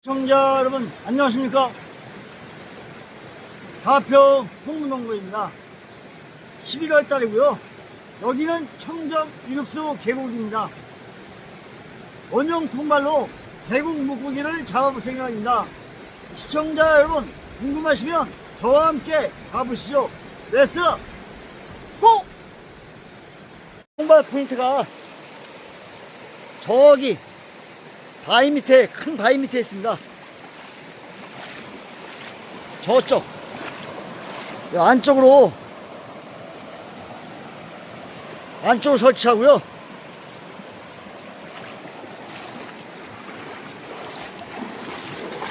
시청자 여러분 안녕하십니까? 가평 홍문농구입니다. 11월 달이고요. 여기는 청정 유급수 계곡입니다. 원형 통발로 계곡 물고기를 잡아볼 생각입니다. 시청자 여러분 궁금하시면 저와 함께 가보시죠. 고! 통발 포인트가 저기 바위 밑에 큰 바위 밑에 있습니다. 저쪽 이 안쪽으로 안쪽으로 설치하고요.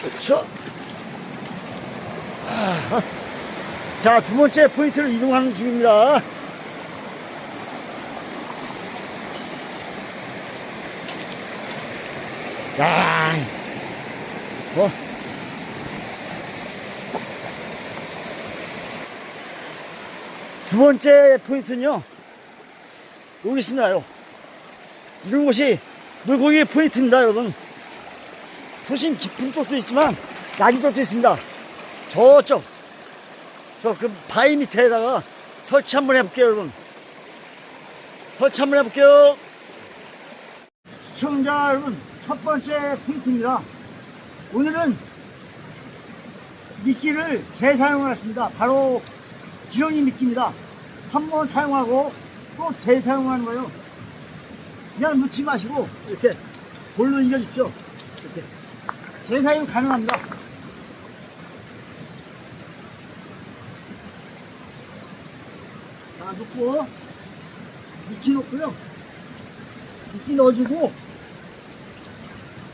그렇죠. 아, 자, 두 번째 포인트를 이동하는 중입니다. 야, 뭐. 두 번째 포인트는요, 여기 있습니다, 요. 이런 곳이 물고기 포인트입니다, 여러분. 수심 깊은 쪽도 있지만, 낮은 쪽도 있습니다. 저쪽, 저 그 바위 밑에다가 설치 한번 해볼게요, 여러분. 설치 한번 해볼게요. 시청자 여러분, 첫 번째 포인트입니다. 오늘은 미끼를 재사용하겠습니다. 바로 지렁이 미끼입니다. 한 번 사용하고 또 재사용하는 거예요. 그냥 넣지 마시고 이렇게 볼로 이겨주십시오. 이렇게 재사용 가능합니다. 자, 넣고 미끼 넣고요. 미끼 넣어주고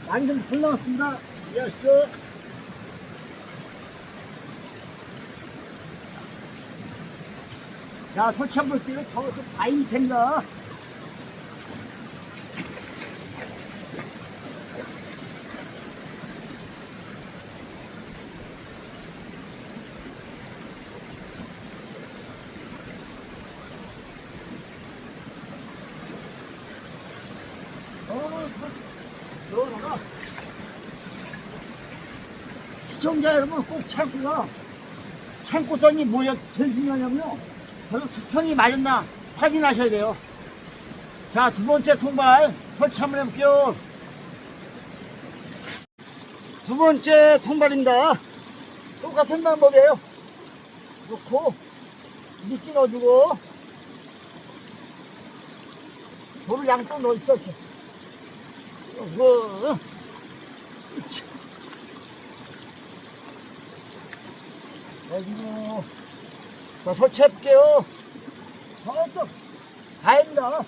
많이 좀 흘러왔습니다. 이해하시죠? 자, 설치 한번 볼게요. 저것도 바위 밑입니다. 어, 들어가가. 시청자 여러분 꼭 창고가 창고성이 뭐야 제일 중요하냐면요? 저도 수평이 맞았나 확인하셔야 돼요. 자 두 번째 통발 설치 한번 해볼게요. 두 번째 통발입니다. 똑같은 방법이에요. 놓고 미끼 넣어주고 돌을 양쪽 넣어있어 이렇게. 그 거 해주고. 자 설치해볼게요. 저쪽 가입니다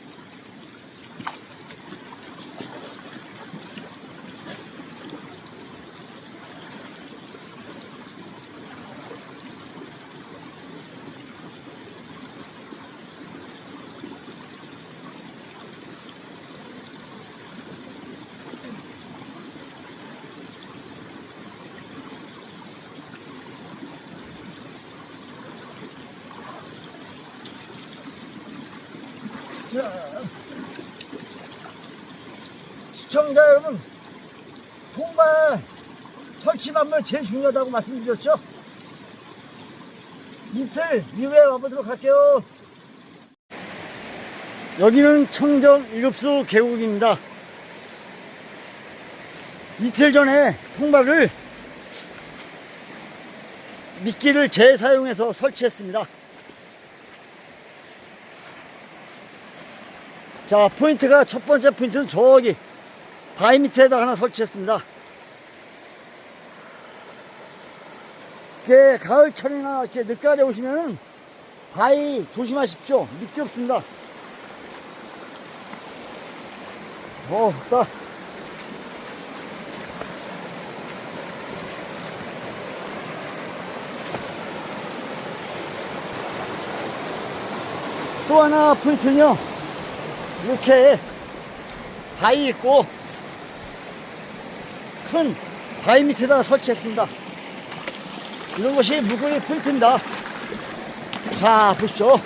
시청자 여러분, 통발 설치 방법 제일 중요하다고 말씀드렸죠? 이틀 이후에 와보도록 할게요. 여기는 청정 일급수 계곡입니다. 이틀 전에 통발을 미끼를 재사용해서 설치했습니다. 자, 포인트가 첫 번째 포인트는 저기 바위 밑에다 하나 설치했습니다. 이렇게 가을철이나 이렇게 늦가을에 오시면 바위 조심하십시오. 미끼 없습니다. 어, 없다. 또 하나 포인트는요. 이렇게 바위 있고 큰 바위 밑에다 설치했습니다. 이런 것이 물고기 포인트입니다. 자, 보시죠.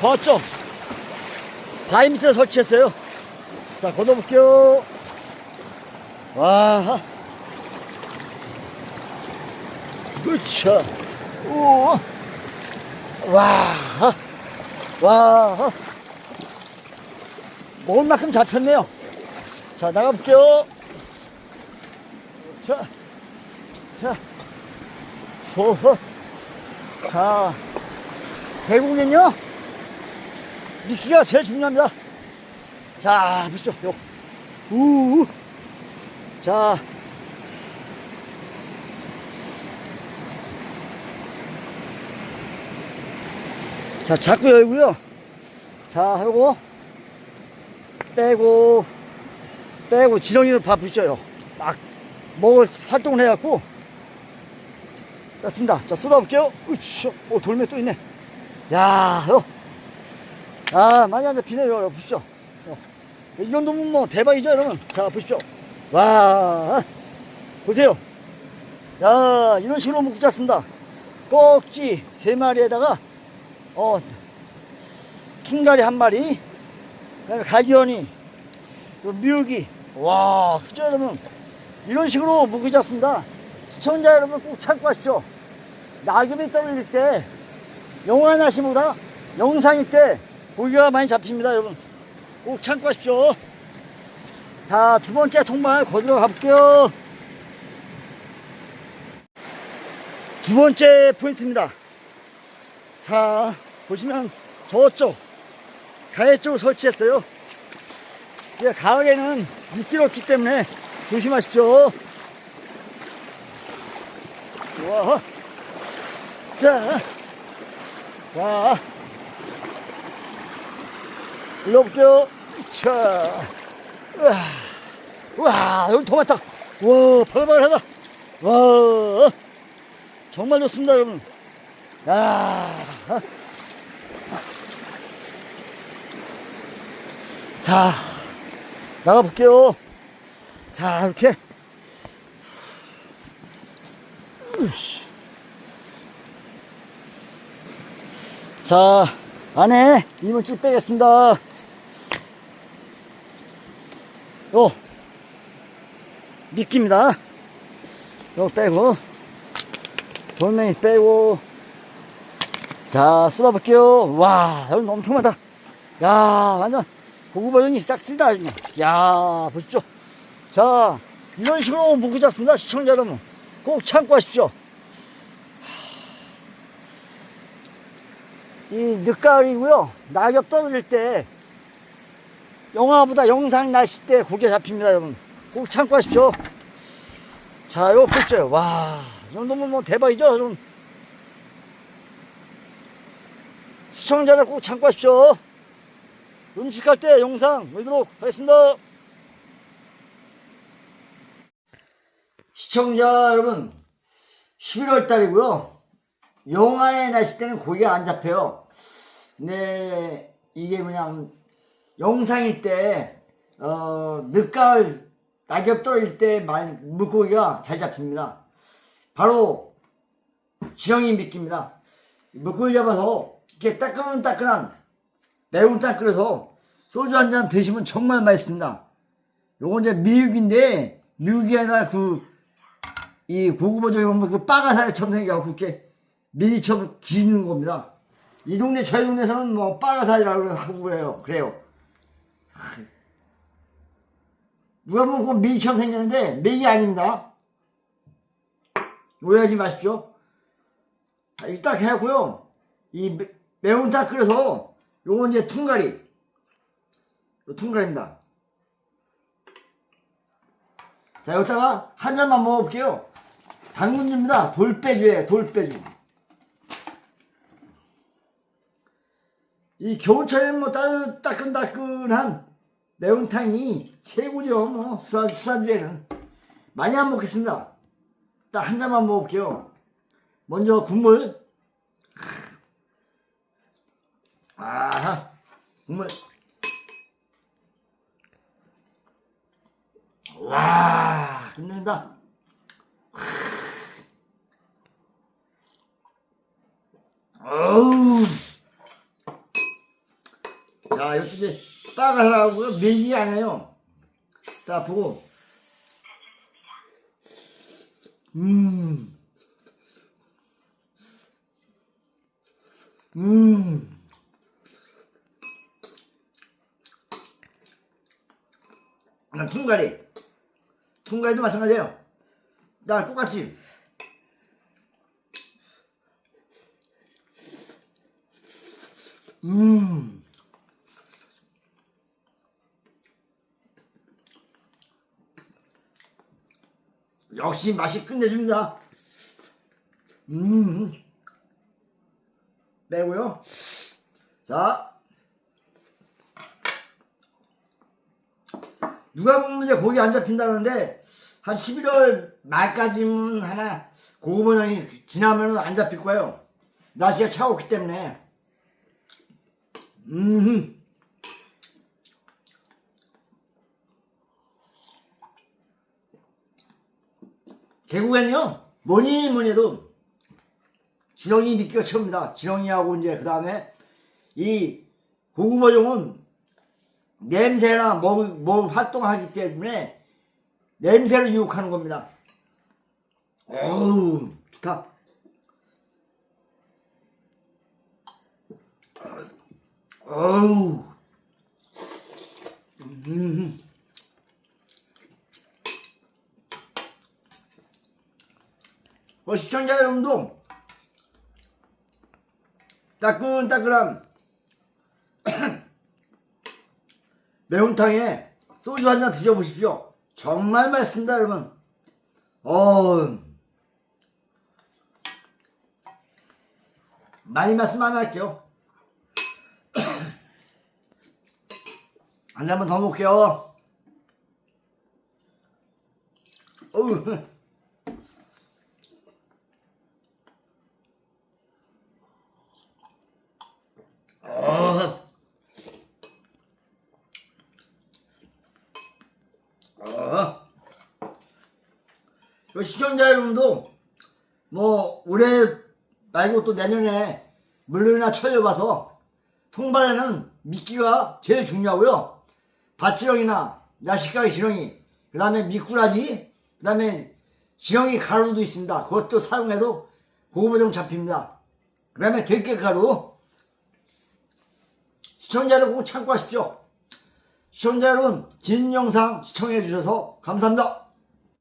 저쪽 바위 밑에 설치했어요. 자, 걷어볼게요. 와. 그쵸. 오. 와. 와. 먹을 만큼 잡혔네요. 자, 나가볼게요. 자. 자. 호호. 자. 대국은요, 미끼가 제일 중요합니다. 자, 보시죠. 요. 우. 자. 자, 자꾸 열고요. 자, 요거 빼고 빼고 지렁이도 밥 부셔요. 막 먹을 활동을 해갖고 됐습니다. 자, 쏟아볼게요. 으쌰. 오, 돌멩이 또 있네. 야, 요. 아, 많이 앉아 비네요. 여러분, 보시죠. 어. 이 정도면 뭐 대박이죠, 여러분. 자, 보시죠. 와, 보세요. 야, 이런 식으로 묶고 잤습니다. 꼭지 세 마리에다가, 어, 퉁가리 한 마리, 그 다음에 갈견이, 요 미역이. 와, 그죠, 여러분. 이런 식으로 묶고 잤습니다. 시청자 여러분 꼭 참고 하십시오. 낙엽이 떨어질 때, 영화 나시보다 영상일 때 고기가 많이 잡힙니다, 여러분. 꼭 참고 하십시오. 자, 두 번째 통발 거기로 가볼게요. 두 번째 포인트입니다. 자, 보시면 저쪽, 가해 쪽을 설치했어요. 이게 가을에는 없기 때문에 조심하십시오. 와, 자, 자, 올려볼게요. 자, 와, 와, 여기 더 많다. 와, 바글바글하다. 와, 정말 좋습니다, 여러분. 야, 자, 나가볼게요. 자, 이렇게. 자, 안에 이물질 빼겠습니다. 요, 미끼입니다. 요 빼고, 돌멩이 빼고, 자, 쏟아볼게요. 와, 여기 엄청 많다. 야, 완전 고구 버전이 싹 쓸다. 그냥. 야, 보십시오. 자, 이런 식으로 묶고 잡습니다. 시청자 여러분. 꼭 참고 하십시오. 이 늦가을이고요. 낙엽 떨어질 때 영화보다 영상 날씨 때 고개 잡힙니다, 여러분. 꼭 참고 하십시오. 자, 이거 보십시오. 와, 이 정도면 뭐 대박이죠, 여러분. 시청자는 꼭 참고 하십시오. 음식할 때 영상 올리도록 하겠습니다. 시청자 여러분, 11월 달이고요. 영하의 날씨 때는 고기가 안 잡혀요. 근데 이게 뭐냐, 영상일 때, 어, 늦가을 낙엽 떨어질 때 물고기가 잘 잡힙니다. 바로 지렁이 미끼입니다. 물고기 잡아서 이렇게 따끈따끈한 매운탕 끓여서 소주 한 잔 드시면 정말 맛있습니다. 요건 이제 미육인데, 미육이 아니라 그, 이 고구마 저기 보면 그 빠가사리처럼 생겨갖고 이렇게 미리처럼 기는 겁니다. 이 동네, 저희 동네에서는 뭐 빠가사리라고 하고 그래요. 그래요. 누가 보면 그 미리처럼 생겼는데, 미리 아닙니다. 오해하지 마십시오. 자, 이렇게 딱 해갖고요. 이 매- 매운탕 끓여서 요건 이제 퉁가리. 요 퉁가리입니다. 자, 여기다가 한 잔만 먹어볼게요. 당근주입니다. 돌빼주예요, 돌빼주. 이 겨울철에는 뭐 따, 따끈따끈한 매운탕이 최고죠. 뭐, 수산, 수산주에는. 많이 안 먹겠습니다. 딱 한 잔만 먹어볼게요. 먼저 국물. 아하, 국물. 와, 끝낸다. 어우, 자, 이제 빠가라고요. 안 해요. 자, 보고. 음. 음. 난 통가리. 통가리도 마찬가지예요. 나 똑같이. 음. 역시 맛이 끝내줍니다. 음. 빼고요. 자. 누가 보면 이제 고기 안 잡힌다는데 한 11월 말까지는 하나 고구마형이 지나면 안 잡힐 거예요. 날씨가 차갑기 때문에. 음. 결국엔요, 뭐니 뭐니 해도 지렁이 미끼가 최고입니다. 지렁이하고 이제 그 다음에 이 고구마종은 냄새나 뭐, 뭐 활동하기 때문에 냄새를 유혹하는 겁니다. 어우, 좋다. 어우. 음. 어, 시청자 여러분도 따끈따끈한 매운탕에 소주 한 잔 드셔보십시오. 정말 맛있습니다, 여러분. 어, 많이 말씀 안 할게요. 한 잔만 더 먹게요. 어우. 아. 아. 그 시청자 여러분도 뭐 올해 말고 또 내년에 물론이나 철려봐서 통발에는 미끼가 제일 중요하고요. 밭지렁이나 야식가기 지렁이, 그 다음에 미꾸라지, 그 다음에 지렁이 가루도 있습니다. 그것도 사용해도 좀 잡힙니다. 그 다음에 들깨가루, 시청자 여러분 꼭 참고하십시오. 시청자 여러분, 긴 영상 시청해 주셔서 감사합니다.